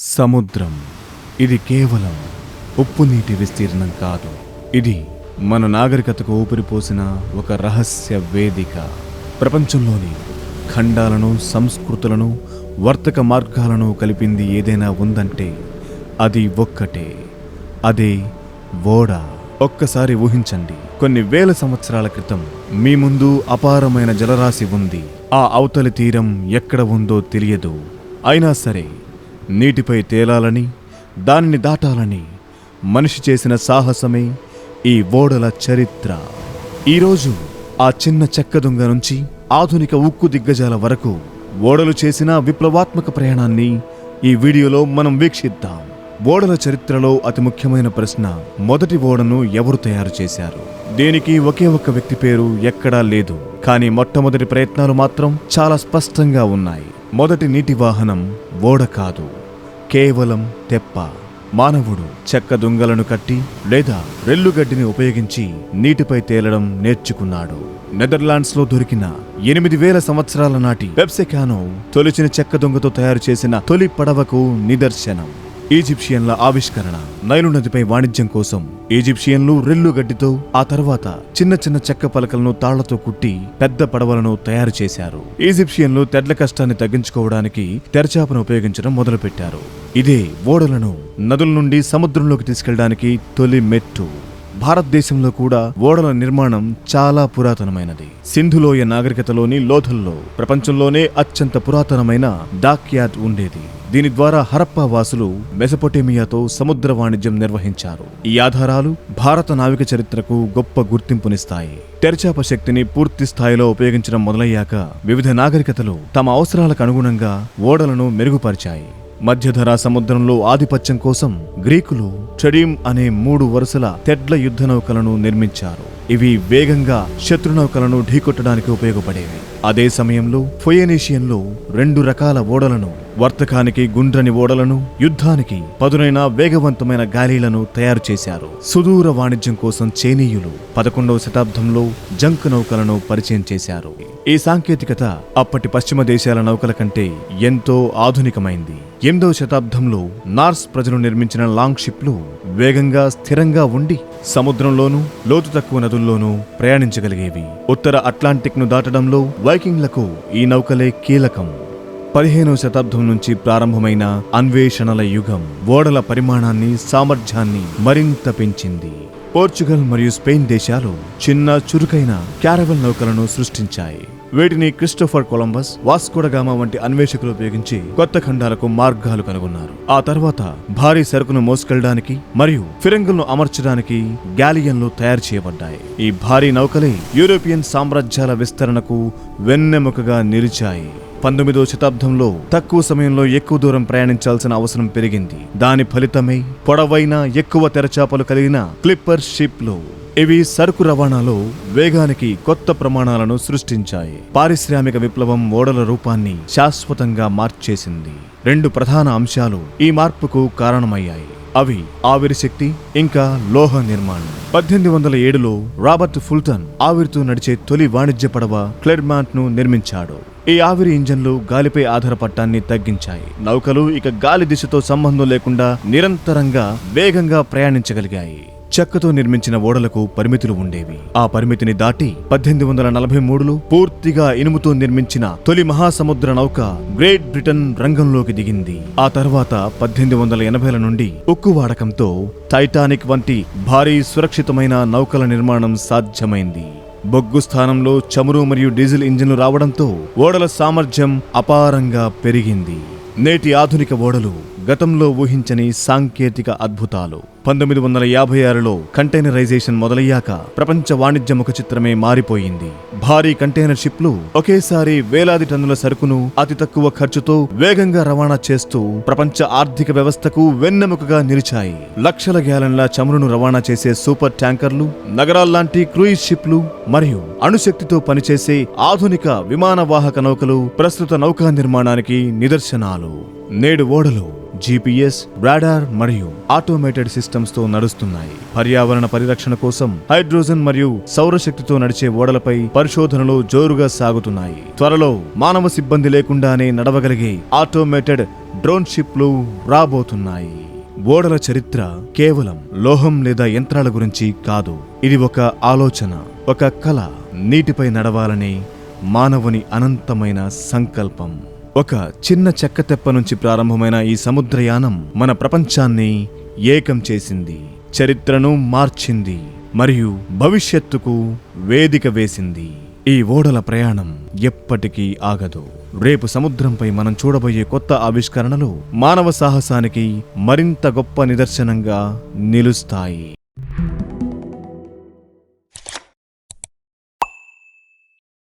సముద్రం. ఇది కేవలం ఉప్పు నీటి విస్తీర్ణం కాదు. ఇది మన నాగరికతకు ఊపిరిపోసిన ఒక రహస్య వేదిక. ప్రపంచంలోని ఖండాలను సంస్కృతులను వర్తక మార్గాలను కలిపింది ఏదైనా ఉందంటే అది ఒక్కటే. అదే ఓడ. ఒక్కసారి ఊహించండి కొన్ని వేల సంవత్సరాల క్రితం మీ ముందు అపారమైన జలరాశి ఉంది. ఆ అవతలి తీరం ఎక్కడ ఉందో తెలియదు. అయినా సరే నీటిపై తేలాలని దానిని దాటాలని మనిషి చేసిన సాహసమే ఈ ఓడల చరిత్ర. ఈరోజు ఆ చిన్న చెక్క దొంగ నుంచి ఆధునిక ఉక్కు దిగ్గజాల వరకు ఓడలు చేసిన విప్లవాత్మక ప్రయాణాన్ని ఈ వీడియోలో మనం వీక్షిద్దాం. ఓడల చరిత్రలో అతి ముఖ్యమైన ప్రశ్న మొదటి ఓడను ఎవరు తయారు చేశారు? దీనికి ఒకే ఒక్క వ్యక్తి పేరు ఎక్కడా లేదు. కానీ మొట్టమొదటి ప్రయత్నాలు మాత్రం చాలా స్పష్టంగా ఉన్నాయి. మొదటి నీటి వాహనం ఓడ కాదు. కేవలం తెప్ప. మానవుడు చెక్క దుంగలను కట్టి లేదా రెల్లుగడ్డిని ఉపయోగించి నీటిపై తేలడం నేర్చుకున్నాడు. నెదర్లాండ్స్లో దొరికిన ఎనిమిది వేల సంవత్సరాల నాటి పెప్సెకానో తొలిచిన చెక్క దొంగతో తయారు చేసిన తొలి పడవకు నిదర్శనం. ఈజిప్షియన్ల ఆవిష్కరణ. నైలు నదిపై వాణిజ్యం కోసం ఈజిప్షియన్లు రెల్లు గడ్డితో ఆ తర్వాత చిన్న చిన్న చెక్క పలకలను తాళ్ళతో కుట్టి పెద్ద పడవలను తయారు చేశారు. ఈజిప్షియన్లు తెడ్ల కష్టాన్ని తగ్గించుకోవడానికి తెరచాపను ఉపయోగించడం మొదలుపెట్టారు. ఇదే ఓడలను నదుల నుండి సముద్రంలోకి తీసుకెళ్ళడానికి తొలి మెట్టు. భారతదేశంలో కూడా ఓడల నిర్మాణం చాలా పురాతనమైనది. సింధులోయ నాగరికతలోని లోథల్లో ప్రపంచంలోనే అత్యంత పురాతనమైన డాక్యార్డ్ ఉండేది. దీని ద్వారా హరప్పా వాసులు మెసపొటేమియాతో సముద్ర వాణిజ్యం నిర్వహించారు. ఈ ఆధారాలు భారత నావిక చరిత్రకు గొప్ప గుర్తింపునిస్తాయి. తెరచాప శక్తిని పూర్తి స్థాయిలో ఉపయోగించడం మొదలయ్యాక వివిధ నాగరికతలు తమ అవసరాలకు అనుగుణంగా ఓడలను మెరుగుపరిచాయి. మధ్యధరా సముద్రంలో ఆధిపత్యం కోసం గ్రీకులు చెడీం అనే మూడు వరుసల తెడ్ల యుద్ధ నౌకలను నిర్మించారు. ఇవి వేగంగా శత్రు నౌకలను ఢీకొట్టడానికి ఉపయోగపడేవి. అదే సమయంలో ఫొయనేషియన్లో రెండు రకాల ఓడలను వర్తకానికి గుండ్రని ఓడలను యుద్ధానికి పదునైన వేగవంతమైన గాలీలను తయారు చేశారు. సుదూర వాణిజ్యం కోసం చైనీయులు పదకొండవ శతాబ్దంలో జంక్ నౌకలను పరిచయం చేశారు. ఈ సాంకేతికత అప్పటి పశ్చిమ దేశాల నౌకల కంటే ఎంతో ఆధునికమైంది. ఎనిమిదవ శతాబ్దంలో నార్స్ ప్రజలు నిర్మించిన లాంగ్ షిప్లు వేగంగా స్థిరంగా ఉండి సముద్రంలోనూ లోతు తక్కువ నదుల్లోనూ ప్రయాణించగలిగేవి. ఉత్తర అట్లాంటిక్ను దాటడంలో వైకింగ్లకు ఈ నౌకలే కీలకం. పదిహేనవ శతాబ్దం నుంచి ప్రారంభమైన అన్వేషణల యుగం ఓడల పరిమాణాన్ని సామర్థ్యాన్ని మరింత పెంచింది. పోర్చుగల్ మరియు స్పెయిన్ దేశాలు చిన్న చురుకైన క్యారవల్ నౌకలను సృష్టించాయి. వీటిని క్రిస్టోఫర్ కొలంబస్ వాస్కోడగామా వంటి అన్వేషకులు ఉపయోగించి కొత్త ఖండాలకు మార్గాలు కనుగొన్నారు. ఆ తర్వాత భారీ సరుకును మోసుకెళ్ళడానికి మరియు ఫిరంగులను అమర్చడానికి గ్యాలియన్లు తయారు చేయబడ్డాయి. ఈ భారీ నౌకలే యూరోపియన్ సామ్రాజ్యాల విస్తరణకు వెన్నెముకగా నిలిచాయి. పంతొమ్మిదో శతాబ్దంలో తక్కువ సమయంలో ఎక్కువ దూరం ప్రయాణించాల్సిన అవసరం పెరిగింది. దాని ఫలితమే పొడవైన ఎక్కువ తెరచాపలు కలిగిన క్లిప్పర్ షిప్లు. ఇవి సరుకు రవాణాలో వేగానికి కొత్త ప్రమాణాలను సృష్టించాయి. పారిశ్రామిక విప్లవం ఓడల రూపాన్ని శాశ్వతంగా మార్చేసింది. రెండు ప్రధాన అంశాలు ఈ మార్పుకు కారణమయ్యాయి. అవి ఆవిరి శక్తి ఇంకా లోహ నిర్మాణం. పద్దెనిమిది వందల ఏడులో రాబర్ట్ ఫుల్టన్ ఆవిరితో నడిచే తొలి వాణిజ్య పడవ క్లెర్మాంట్ను నిర్మించాడు. ఈ ఆవిరి ఇంజన్లు గాలిపై ఆధారపడటాన్ని తగ్గించాయి. నౌకలు ఇక గాలి దిశతో సంబంధం లేకుండా నిరంతరంగా వేగంగా ప్రయాణించగలిగాయి. చెక్కతో నిర్మించిన ఓడలకు పరిమితులు ఉండేవి. ఆ పరిమితిని దాటి పద్దెనిమిది వందల నలభై మూడులో పూర్తిగా ఇనుముతో నిర్మించిన తొలి మహాసముద్ర నౌక గ్రేట్ బ్రిటన్ రంగంలోకి దిగింది. ఆ తర్వాత పద్దెనిమిది వందల ఎనభైల నుండి ఉక్కు వాడకంతో టైటానిక్ వంటి భారీ సురక్షితమైన నౌకల నిర్మాణం సాధ్యమైంది. బొగ్గు స్థానంలో చమురు మరియు డీజిల్ ఇంజిన్లు రావడంతో ఓడల సామర్థ్యం అపారంగా పెరిగింది. నేటి ఆధునిక ఓడలు గతంలో ఊహించని సాంకేతిక అద్భుతాలు. పంతొమ్మిది వందల యాభై ఆరులో కంటైనరైజేషన్ మొదలయ్యాక ప్రపంచ వాణిజ్య ముఖ చిత్రమే మారిపోయింది. భారీ కంటైనర్ షిప్లు ఒకేసారి వేలాది టన్నుల సరుకును అతి తక్కువ ఖర్చుతో వేగంగా రవాణా చేస్తూ ప్రపంచ ఆర్థిక వ్యవస్థకు వెన్నెముకగా నిలిచాయి. లక్షల గ్యాలన్ల చమురును రవాణా చేసే సూపర్ ట్యాంకర్లు నగరాల్లాంటి క్రూయిజ్ షిప్లు మరియు అణుశక్తితో పనిచేసే ఆధునిక విమానవాహక నౌకలు ప్రస్తుత నౌకా నిర్మాణానికి నిదర్శనాలు. నేడు ఓడలు జీపీఎస్ రాడార్ మరియు ఆటోమేటెడ్ సిస్టమ్స్తో నడుస్తున్నాయి. పర్యావరణ పరిరక్షణ కోసం హైడ్రోజన్ మరియు సౌరశక్తితో నడిచే ఓడలపై పరిశోధనలు జోరుగా సాగుతున్నాయి. త్వరలో మానవ సిబ్బంది లేకుండానే నడవగలిగే ఆటోమేటెడ్ డ్రోన్ షిప్లు రాబోతున్నాయి. ఓడల చరిత్ర కేవలం లోహం లేదా యంత్రాల గురించి కాదు ఇది ఒక ఆలోచన ఒక కళ. నీటిపై నడవాలనే మానవుని అనంతమైన సంకల్పం. ఒక చిన్న చెక్క తెప్ప నుంచి ప్రారంభమైన ఈ సముద్రయానం మన ప్రపంచాన్ని ఏకం చేసింది చరిత్రను మార్చింది మరియు భవిష్యత్తుకు వేదిక వేసింది. ఈ ఓడల ప్రయాణం ఎప్పటికీ ఆగదు. రేపు సముద్రంపై మనం చూడబోయే కొత్త ఆవిష్కరణలు మానవ సాహసానికి మరింత గొప్ప నిదర్శనంగా నిలుస్తాయి.